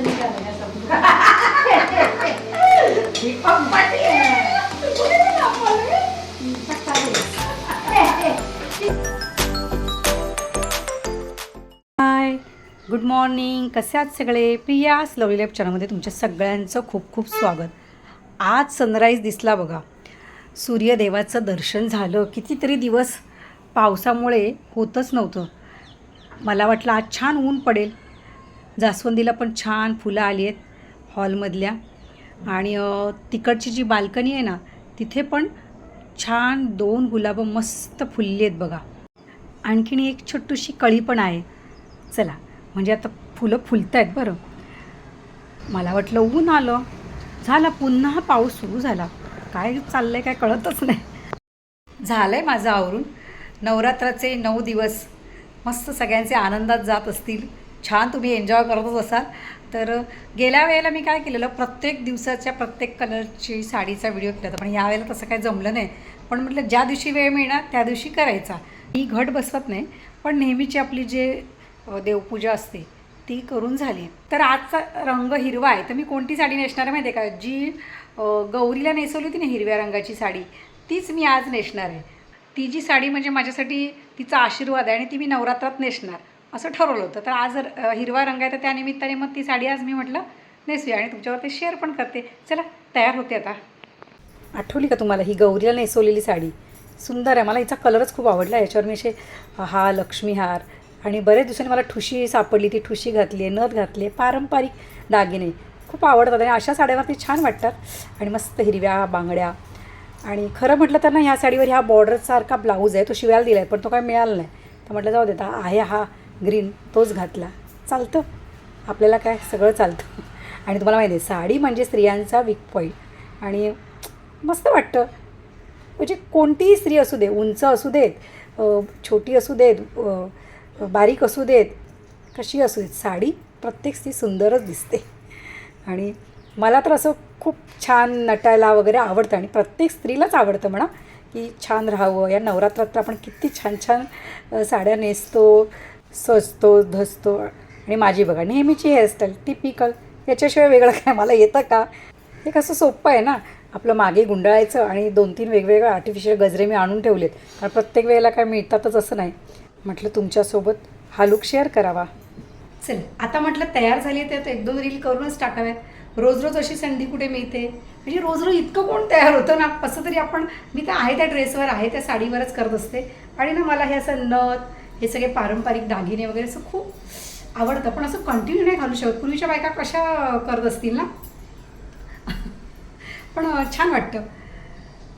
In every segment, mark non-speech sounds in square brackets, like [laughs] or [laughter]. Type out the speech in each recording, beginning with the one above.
Hi good morning कसे आहात सगळे? प्रिया स्लवली लाईफ चॅनलमध्ये तुमच्या सगळ्यांचं खूप खूप स्वागत. आज सनराईज दिसला बघा. सूर्यदेवाचं दर्शन झालं. कितीतरी दिवस पावसामुळे होतच नव्हतं. मला वाटलं आज छान ऊन पडेल. जास्वंदीला पण छान फुलं आली आहेत हॉलमधल्या. आणि तिकडची जी बाल्कनी आहे ना तिथे पण छान दोन गुलाबं मस्त फुलली आहेत बघा. आणखीन एक छोटीशी कळी पण आहे. चला म्हणजे आता फुलं फुलत आहेत बरं. मला वाटलं ऊन आलं. झालं पुन्हा पाऊस सुरू झाला. काय चाललं आहे काय कळतच नाही. झालं आहे माझं आवरून. नवरात्राचे नऊ दिवस. मस्त सगळ्यांचे आनंदात जात असतील. छान तुम्ही एन्जॉय करतच असाल. तर गेल्या वेळेला मी काय केलेलं प्रत्येक दिवसाच्या प्रत्येक कलरची साडीचा व्हिडिओ केला होता. पण यावेळेला तसं काही जमलं नाही. पण म्हटलं ज्या दिवशी वेळ मिळणार त्या दिवशी करायचा. मी घट बसवत नाही पण नेहमीची आपली जे देवपूजा असते ती करून झाली. तर आजचा रंग हिरवा आहे. तर मी कोणती साडी नेसणार आहे माहिती आहे का? जी गौरीला नेसवली होती ना हिरव्या रंगाची साडी तीच मी आज नेसणार आहे. ती जी साडी म्हणजे माझ्यासाठी तिचा आशीर्वाद आहे आणि ती मी नवरात्रात नेसणार. असं ठरवलं होतं. तर आज हिरवा रंग आहे तर त्यानिमित्ताने मग ती साडी आज मी म्हटलं नेसूया आणि तुमच्यावर ते शेअर पण करते. चला तयार होते आता. आठवली का तुम्हाला ही गौरीला नेसवलेली साडी? सुंदर आहे. मला हिचा कलरच खूप आवडला. याच्यावर मी असे हा लक्ष्मीहार आणि बरेच दिवसांनी मला ठुशी सापडली. ती ठुशी घातली आहे नथ घातली आहे पारंपरिक दागिने खूप आवडतात आणि अशा साड्यांवरती छान वाटतात. आणि मस्त हिरव्या बांगड्या आणि खरं म्हटलं तर ना ह्या साडीवर ह्या बॉर्डरसारखा ब्लाऊज आहे. तो शिवायला दिला आहे पण तो काय मिळाला नाही. तर म्हटलं जाऊ देता आहे हा ग्रीन तोच घातला. चालतं. आपल्याला काय? सगळं चालतं. आणि तुम्हाला माहिती आहे साडी म्हणजे स्त्रियांचा वीक पॉईंट आणि मस्त वाटतं. म्हणजे कोणतीही स्त्री असू दे उंच असू देत छोटी असू देत बारीक असू देत कशी असू देत साडी प्रत्येक स्त्री सुंदरच दिसते. आणि मला तर असं खूप छान नटायला वगैरे आवडतं आणि प्रत्येक स्त्रीलाच आवडतं म्हणा की छान राहावं. या नवरात्रात आपण किती छान छान साड्या नेसतो. सजतो धसतो आणि माझी बघा नेहमीची हेअरस्टाईल टिपिकल याच्याशिवाय वेगळं काय मला येतं का? हे कसं सोपं आहे ना? आपलं मागे गुंडाळायचं आणि दोन तीन वेगवेगळे आर्टिफिशियल गजरे मी आणून ठेवलेत. कारण प्रत्येक वेळेला काय मिळतातच असं नाही. म्हटलं तुमच्यासोबत हा लुक शेअर करावा. चल आता म्हटलं तयार झाली तर एक दोन रील करूनच टाकाव्यात. रोज रोज अशी संधी कुठे मिळते? म्हणजे रोज रोज इतकं कोण तयार होतं ना? कसं तरी आपण मी तर आहे त्या ड्रेसवर आहे त्या साडीवरच करत असते. आणि ना मला हे असं नथ हे सगळे पारंपरिक दागिने वगैरे असं खूप आवडतं. पण असं कंटिन्यू नाही घालू शकत. पूर्वीच्या बायका कशा करत असतील ना? [laughs] पण छान वाटतं.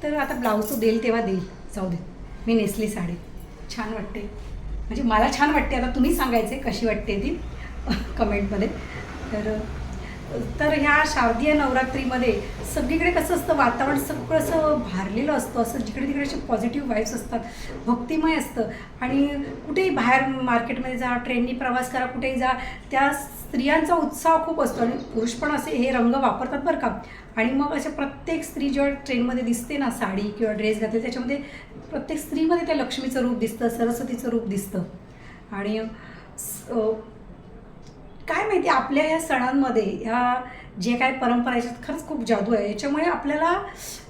तर आता ब्लाऊज तो देईल तेव्हा देईल. जाऊ दे. मी नेसली साडी. छान वाटते. म्हणजे मला छान वाटते. आता तुम्ही सांगायचे कशी वाटते ती? [laughs] कमेंटमध्ये तर तर ह्या शारदीय नवरात्रीमध्ये सगळीकडे कसं असतं वातावरण सगळं असं भारलेलं असतं असं जिकडे तिकडे असे पॉझिटिव्ह वाईब्स असतात भक्तिमय असतं. आणि कुठेही बाहेर मार्केटमध्ये जा ट्रेननी प्रवास करा कुठेही जा त्या स्त्रियांचा उत्साह खूप असतो. आणि पुरुष पण असे हे रंग वापरतात बरं का. आणि मग अशा प्रत्येक स्त्री जेव्हा ट्रेनमध्ये दिसते ना साडी किंवा ड्रेस घातले त्याच्यामध्ये प्रत्येक स्त्रीमध्ये त्या लक्ष्मीचं रूप दिसतं सरस्वतीचं रूप दिसतं. आणि स- काय माहिती आपल्या ह्या सणांमध्ये ह्या जे काय परंपरा आहेत, याच्यात खरंच खूप जादू आहे. याच्यामुळे आपल्याला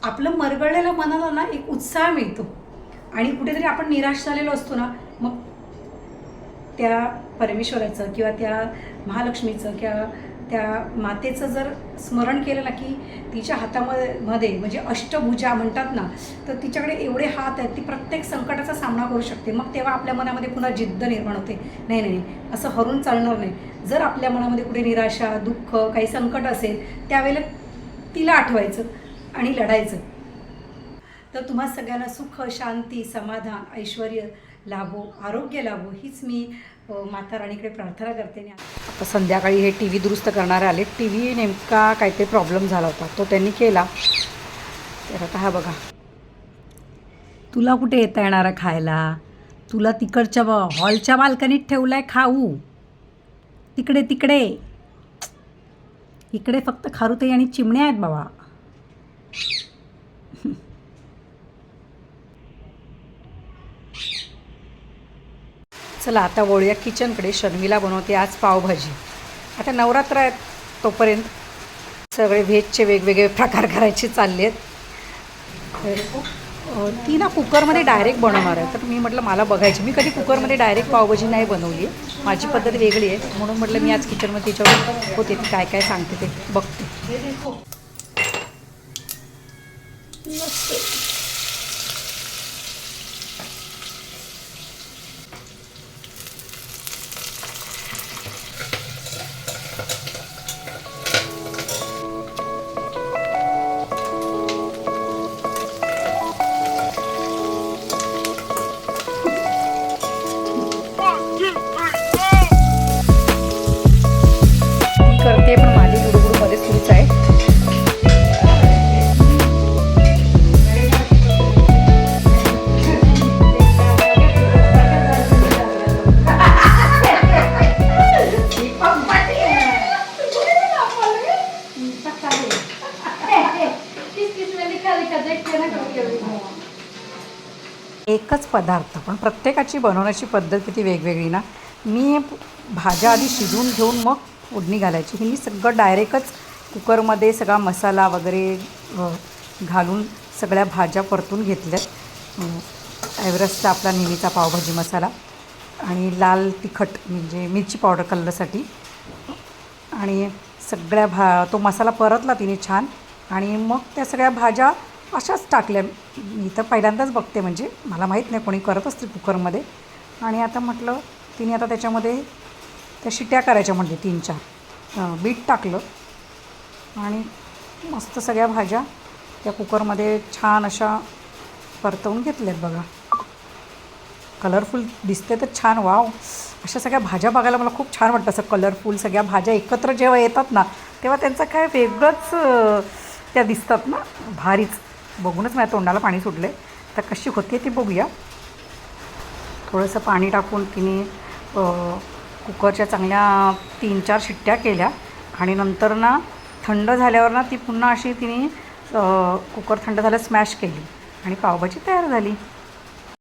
आपलं मरगळलेल्या मनाला ना एक उत्साह मिळतो. आणि कुठेतरी आपण निराश झालेलो असतो ना मग त्या परमेश्वराचं किंवा त्या महालक्ष्मीचं किंवा त्या मातेचं जर स्मरण केलं ना की तिच्या हातामध्ये मध्ये म्हणजे अष्टभुजा म्हणतात ना तर तिच्याकडे एवढे हात आहेत ती प्रत्येक संकटाचा सामना करू शकते. मग तेव्हा आपल्या मनामध्ये पुन्हा जिद्द निर्माण होते. नाही नाही नाही, असं हरून चालणार नाही. जर आपल्या मनामध्ये कुठे निराशा दुःख काही संकट असेल त्यावेळेला तिला आठवायचं आणि लढायचं. तर तुम्हा सगळ्यांना सुख शांती समाधान ऐश्वर लाभो आरोग्य लाभो. हीच मी माता राणीकडे प्रार्थना करते तर आता संध्याकाळी हे टी व्ही दुरुस्त करणारे आले टी व्ही नेमका काहीतरी प्रॉब्लेम झाला होता. तो त्यांनी केला. तर आता हा बघा. तुला कुठे येता येणार आहे खायला? तुला तिकडच्या हॉलच्या बाल्कनीत ठेवलाय खाऊ. तिकडे तिकडे. इकडे फक्त खारुताई आणि चिमण्या आहेत बाबा. चला आता वळूया किचनकडे. शर्मिला बनवते आज पावभाजी. आता नवरात्र आहेत तोपर्यंत सगळे व्हेजचे वेगवेगळे प्रकार करायचे चालले आहेत तर ती ना कुकरमध्ये डायरेक्ट बनवणार आहे. तर मी म्हटलं मला बघायची. मी कधी कुकरमध्ये डायरेक्ट पावभाजी नाही बनवली. आहे माझी पद्धत वेगळी आहे. म्हणून म्हटलं मी आज किचनमध्ये तिच्यावर होते. ती काय काय सांगते ते बघते. एकच पदार्थ पण प्रत्येकाची बनवण्याची पद्धत किती वेगवेगळी ना? मी भाज्या आधी शिजवून घेऊन मग फोडणी घालायची. ही मी सगळं डायरेक्टच कुकरमध्ये सगळा मसाला वगैरे घालून सगळ्या भाज्या परतून घेतल्यात. ॲव्हरेस्टचा आपला नेहमीचा पावभाजी मसाला आणि लाल तिखट म्हणजे मिरची पावडर कलरसाठी आणि सगळ्या भा तो मसाला परतला तिने छान. आणि मग त्या सगळ्या भाज्या अशाच टाकल्या. मी तर पहिल्यांदाच बघते म्हणजे. मला माहीत नाही कोणी करत असते कुकरमध्ये. आणि आता म्हटलं तिने आता त्याच्यामध्ये त्या शिट्या करायच्या म्हणजे तीन चार. बीट टाकलं. आणि मस्त सगळ्या भाज्या त्या कुकरमध्ये छान अशा परतवून घेतल्यात बघा. कलरफुल दिसते तर छान वाव. अशा सगळ्या भाज्या बघायला मला खूप छान वाटतं. असं कलरफुल सगळ्या भाज्या एकत्र जेव्हा येतात ना तेव्हा त्यांचं काय वेगळंच त्या दिसतात ना भारीच. बघूनच माझ्या तोंडाला पाणी सुटलं आहे तर कशी होते ती बघूया. थोडंसं पाणी टाकून तिने कुकरच्या चांगल्या तीन चार शिट्ट्या केल्या. आणि नंतर ना थंड झाल्यावर ना ती पुन्हा अशी तिने कुकर थंड झालं स्मॅश केली. आणि पावभाजी तयार झाली.